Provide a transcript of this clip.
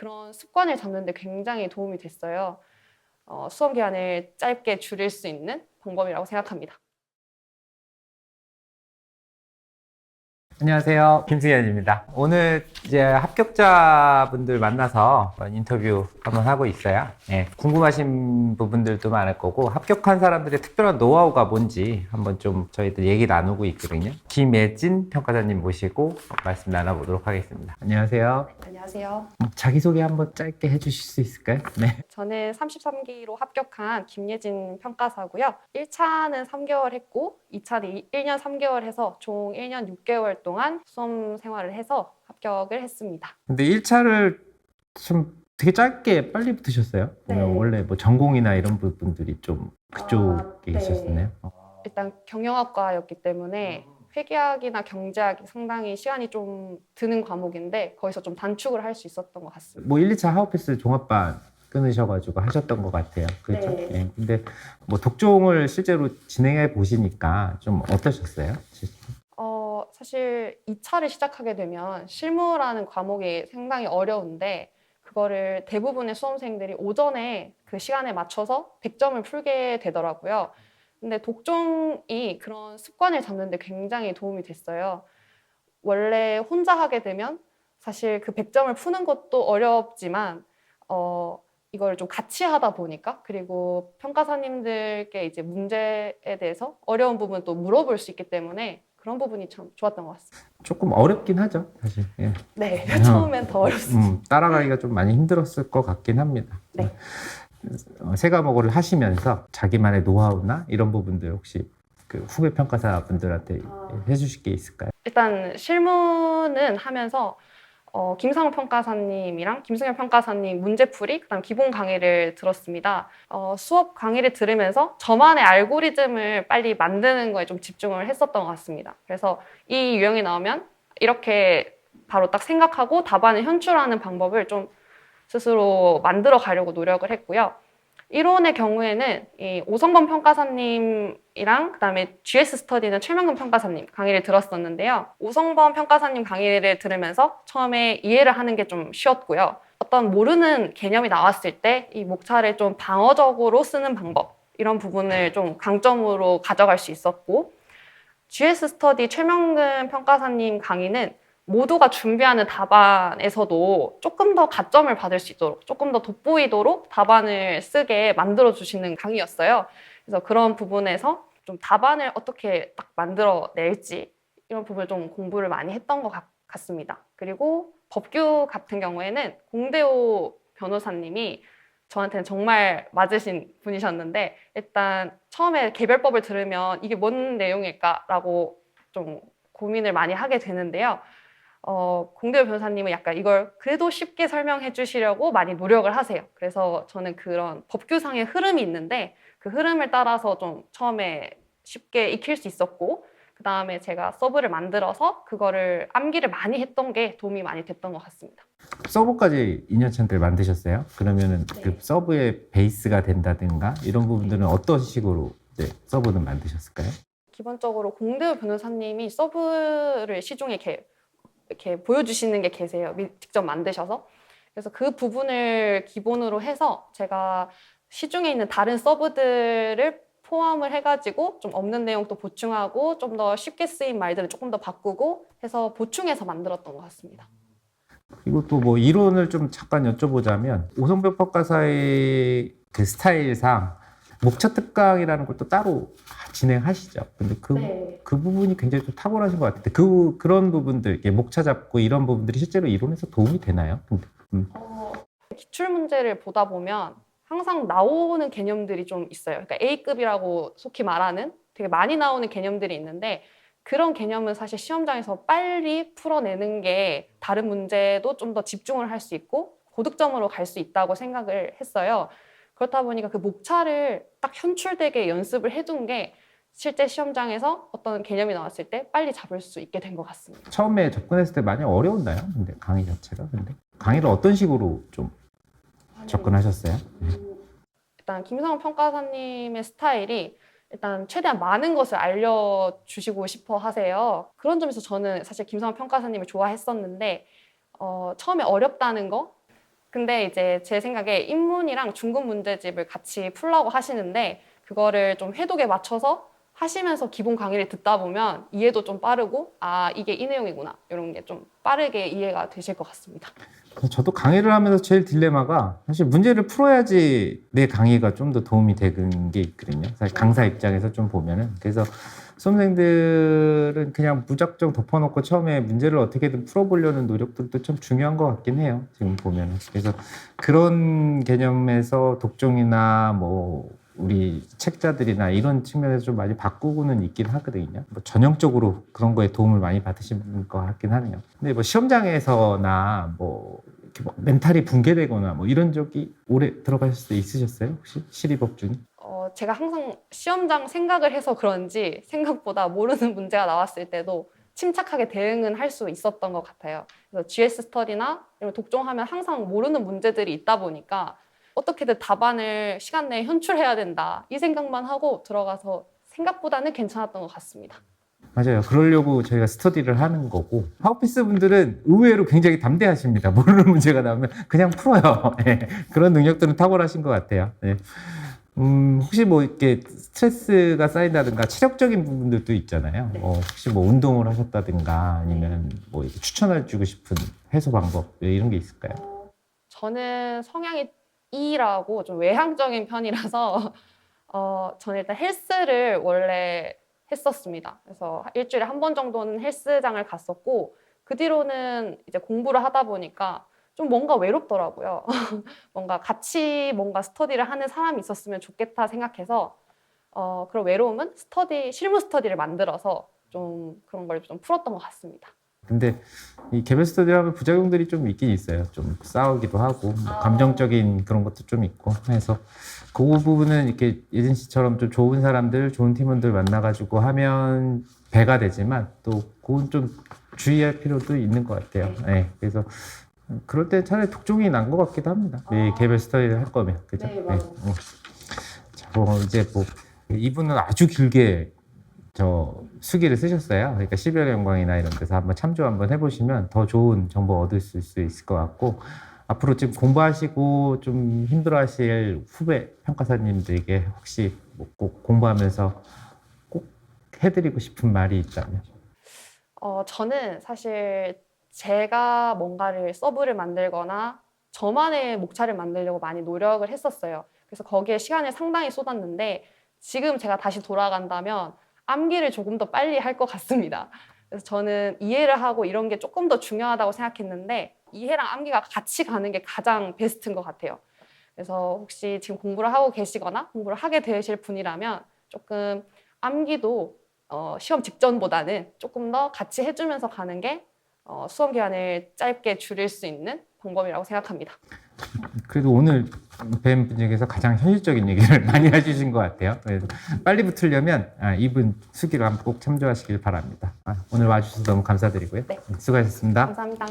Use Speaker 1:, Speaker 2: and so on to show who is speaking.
Speaker 1: 그런 습관을 잡는데 굉장히 도움이 됐어요. 어, 수업 기간을 짧게 줄일 수 있는 방법이라고 생각합니다.
Speaker 2: 안녕하세요. 김승현입니다. 오늘 이제 합격자분들 만나서 인터뷰 한번 하고 있어요. 예, 궁금하신 부분들도 많을 거고 합격한 사람들의 특별한 노하우가 뭔지 한번 좀 저희들 얘기 나누고 있거든요. 김예진 평가자님 모시고 말씀 나눠보도록 하겠습니다. 안녕하세요.
Speaker 1: 안녕하세요.
Speaker 2: 자기소개 한번 짧게 해주실 수 있을까요? 네.
Speaker 1: 저는 33기로 합격한 김예진 평가사고요. 1차는 3개월 했고 2차는 1년 3개월 해서 총 1년 6개월 동안 수험 생활을 해서 합격을 했습니다.
Speaker 2: 근데 1차를 좀 되게 짧게 빨리 붙으셨어요. 보면
Speaker 1: 네.
Speaker 2: 원래 뭐 전공이나 이런 부분들이 좀 그쪽에
Speaker 1: 아, 네.
Speaker 2: 있었나요?
Speaker 1: 일단 경영학과였기 때문에 회계학이나 경제학이 상당히 시간이 좀 드는 과목인데 거기서 좀 단축을 할 수 있었던 것 같습니다.
Speaker 2: 뭐 1, 2차 하우피스 종합반 끊으셔가지고 하셨던 것 같아요. 그렇죠?
Speaker 1: 네.
Speaker 2: 예. 근데 뭐 독종을 실제로 진행해 보시니까 좀 어떠셨어요?
Speaker 1: 어, 사실 2차를 시작하게 되면 실무라는 과목이 상당히 어려운데 그거를 대부분의 수험생들이 오전에 그 시간에 맞춰서 100점을 풀게 되더라고요. 근데 독종이 그런 습관을 잡는데 굉장히 도움이 됐어요. 원래 혼자 하게 되면 사실 그 100점을 푸는 것도 어렵지만 어, 이걸 좀 같이 하다 보니까 그리고 평가사님들께 이제 문제에 대해서 어려운 부분 또 물어볼 수 있기 때문에 그런 부분이 참 좋았던 것 같습니다.
Speaker 2: 조금 어렵긴 하죠, 사실. 예.
Speaker 1: 네,
Speaker 2: 음.
Speaker 1: 처음엔 더 어렵습니다.
Speaker 2: 음, 따라가기가 좀 많이 힘들었을 것 같긴 합니다.
Speaker 1: 네.
Speaker 2: 어, 세 과목을 하시면서 자기만의 노하우나 이런 부분들 혹시 그 후배 평가사 분들한테
Speaker 1: 아.
Speaker 2: 해주실 게 있을까요?
Speaker 1: 일단 실무는 하면서 어, 김상우 평가사님이랑 김승현 평가사님 문제풀이 그 다음 기본 강의를 들었습니다. 어, 수업 강의를 들으면서 저만의 알고리즘을 빨리 만드는 거에 좀 집중을 했었던 것 같습니다. 그래서 이 유형이 나오면 이렇게 바로 딱 생각하고 답안을 현출하는 방법을 좀 스스로 만들어 가려고 노력을 했고요. 이론의 경우에는 이 오성범 평가사님이랑 그다음에 GS 스터디는 최명근 평가사님 강의를 들었었는데요. 오성범 평가사님 강의를 들으면서 처음에 이해를 하는 게 좀 쉬웠고요. 어떤 모르는 개념이 나왔을 때 이 목차를 좀 방어적으로 쓰는 방법 이런 부분을 좀 강점으로 가져갈 수 있었고 GS 스터디 최명근 평가사님 강의는 모두가 준비하는 답안에서도 조금 더 가점을 받을 수 있도록 조금 더 돋보이도록 답안을 쓰게 만들어 주시는 강의였어요. 그래서 그런 부분에서 좀 답안을 어떻게 딱 만들어 낼지 이런 부분을 좀 공부를 많이 했던 것 같, 같습니다. 그리고 법규 같은 경우에는 공대호 변호사님이 저한테는 정말 맞으신 분이셨는데 일단 처음에 개별법을 들으면 이게 뭔 내용일까라고 좀 고민을 많이 하게 되는데요. 어, 공대호 변호사님은 약간 이걸 그래도 쉽게 설명해 주시려고 많이 노력을 하세요. 그래서 저는 그런 법규상의 흐름이 있는데 그 흐름을 따라서 좀 처음에 쉽게 익힐 수 있었고 그 다음에 제가 서브를 만들어서 그거를 암기를 많이 했던 게 도움이 많이 됐던 것 같습니다.
Speaker 2: 서브까지 2년차들 만드셨어요? 그러면은
Speaker 1: 네.
Speaker 2: 그 서브의 베이스가 된다든가 이런 부분들은 어떤 식으로 이제 서브는 만드셨을까요?
Speaker 1: 기본적으로 공대호 변호사님이 서브를 시중에 이렇게, 이렇게 보여주시는 게 계세요. 미- 직접 만드셔서. 그래서 그 부분을 기본으로 해서 제가 시중에 있는 다른 서브들을 포함을 해가지고 좀 없는 내용도 보충하고 좀 더 쉽게 쓰인 말들을 조금 더 바꾸고 해서 보충해서 만들었던 것 같습니다.
Speaker 2: 그리고 또 뭐 이론을 좀 잠깐 여쭤보자면 오성벽 평가사의 그 스타일상 목차 특강이라는 걸 또 따로 진행하시죠. 근데 그,
Speaker 1: 네.
Speaker 2: 그 부분이 굉장히 좀 탁월하신 것 같은데 그 그런 부분들 목차 잡고 이런 부분들이 실제로 이론에서 도움이 되나요? 음.
Speaker 1: 어, 기출 문제를 보다 보면 항상 나오는 개념들이 좀 있어요. 그러니까 A급이라고 속히 말하는 되게 많이 나오는 개념들이 있는데 그런 개념은 사실 시험장에서 빨리 풀어내는 게 다른 문제도 좀 더 집중을 할 수 있고 고득점으로 갈 수 있다고 생각을 했어요. 그렇다 보니까 그 목차를 딱 현출되게 연습을 해둔 게 실제 시험장에서 어떤 개념이 나왔을 때 빨리 잡을 수 있게 된 것 같습니다.
Speaker 2: 처음에 접근했을 때 많이 어려웠나요? 근데 강의 자체가 근데 강의를 어떤 식으로 좀 접근하셨어요?
Speaker 1: 일단 김성훈 평가사님의 스타일이 일단 최대한 많은 것을 알려주시고 싶어 하세요. 그런 점에서 저는 사실 김성훈 평가사님을 좋아했었는데 어, 처음에 어렵다는 거 근데 이제 제 생각에 인문이랑 중급 문제집을 같이 풀라고 하시는데 그거를 좀 회독에 맞춰서 하시면서 기본 강의를 듣다 보면 이해도 좀 빠르고 아 이게 이 내용이구나 이런 게 좀 빠르게 이해가 되실 것 같습니다.
Speaker 2: 저도 강의를 하면서 제일 딜레마가 사실 문제를 풀어야지 내 강의가 좀 더 도움이 되는 게 있거든요. 사실 강사 입장에서 좀 보면은 그래서 수험생들은 그냥 무작정 덮어놓고 처음에 문제를 어떻게든 풀어보려는 노력들도 참 중요한 것 같긴 해요. 지금 보면은 그래서 그런 개념에서 독종이나 뭐 우리 책자들이나 이런 측면에서 좀 많이 바꾸고는 있긴 하거든요. 뭐 전형적으로 그런 거에 도움을 많이 받으신 것 같긴 하네요. 근데 뭐 시험장에서나 뭐 이렇게 뭐 멘탈이 붕괴되거나 뭐 이런 적이 오래 들어가실 수 있으셨어요? 혹시 시리법 중에?
Speaker 1: 어, 제가 항상 시험장 생각을 해서 그런지 생각보다 모르는 문제가 나왔을 때도 침착하게 대응은 할 수 있었던 것 같아요. 그래서 GS 스터디나 독종하면 항상 모르는 문제들이 있다 보니까 어떻게든 답안을 시간 내에 현출해야 된다 이 생각만 하고 들어가서 생각보다는 괜찮았던 것 같습니다.
Speaker 2: 맞아요. 그러려고 저희가 스터디를 하는 거고 하우피스 분들은 의외로 굉장히 담대하십니다. 모르는 문제가 나오면 그냥 풀어요. 예, 그런 능력들은 탁월하신 것 같아요. 예. 음, 혹시 뭐 이렇게 스트레스가 쌓인다든가 체력적인 부분들도 있잖아요.
Speaker 1: 네.
Speaker 2: 어, 혹시 뭐 운동을 하셨다든가 아니면 뭐 이렇게 추천해 주고 싶은 해소 방법 예, 이런 게 있을까요?
Speaker 1: 저는 성향이 E라고 좀 외향적인 편이라서 어, 저는 일단 헬스를 원래 했었습니다. 그래서 일주일에 한 번 정도는 헬스장을 갔었고 그 뒤로는 이제 공부를 하다 보니까 좀 뭔가 외롭더라고요. 뭔가 같이 뭔가 스터디를 하는 사람이 있었으면 좋겠다 생각해서 어, 그런 외로움은 스터디 실무 스터디를 만들어서 좀 그런 걸 좀 풀었던 것 같습니다.
Speaker 2: 근데 이 개별 스터디 하면 부작용들이 좀 있긴 있어요. 좀 싸우기도 하고 뭐 감정적인 그런 것도 좀 있고 해서 그 부분은 이렇게 예진 씨처럼 좀 좋은 사람들, 좋은 팀원들 만나가지고 하면 배가 되지만 또 그건 좀 주의할 필요도 있는 것 같아요. 네, 그래서 그럴 때 차라리 독종이 난 것 같기도 합니다. 이 개별 스터디를 할 거면 그죠?
Speaker 1: 네, 맞아요.
Speaker 2: 음. 자, 뭐 이제 뭐 이분은 아주 길게 저 수기를 쓰셨어요. 그러니까 10여의 영광이나 이런 데서 한번 참조 한번 해보시면 더 좋은 정보 얻을 수 있을 것 같고 앞으로 지금 공부하시고 좀 힘들어하실 후배 평가사님들에게 혹시 뭐 꼭 공부하면서 꼭 해드리고 싶은 말이 있다면
Speaker 1: 어, 저는 사실 제가 뭔가를 서브를 만들거나 저만의 목차를 만들려고 많이 노력을 했었어요. 그래서 거기에 시간을 상당히 쏟았는데 지금 제가 다시 돌아간다면 암기를 조금 더 빨리 할 것 같습니다. 그래서 저는 이해를 하고 이런 게 조금 더 중요하다고 생각했는데 이해랑 암기가 같이 가는 게 가장 베스트인 것 같아요. 그래서 혹시 지금 공부를 하고 계시거나 공부를 하게 되실 분이라면 조금 암기도 어, 시험 직전보다는 조금 더 같이 해주면서 가는 게 어, 수험 기간을 짧게 줄일 수 있는 방법이라고 생각합니다.
Speaker 2: 그래도 오늘 뵌분 중에서 가장 현실적인 얘기를 많이 해주신 것 같아요. 그래서 빨리 붙으려면 아, 이분 수기를 한번 꼭 참조하시길 바랍니다. 아, 오늘 와주셔서 너무 감사드리고요.
Speaker 1: 네.
Speaker 2: 수고하셨습니다.
Speaker 1: 감사합니다.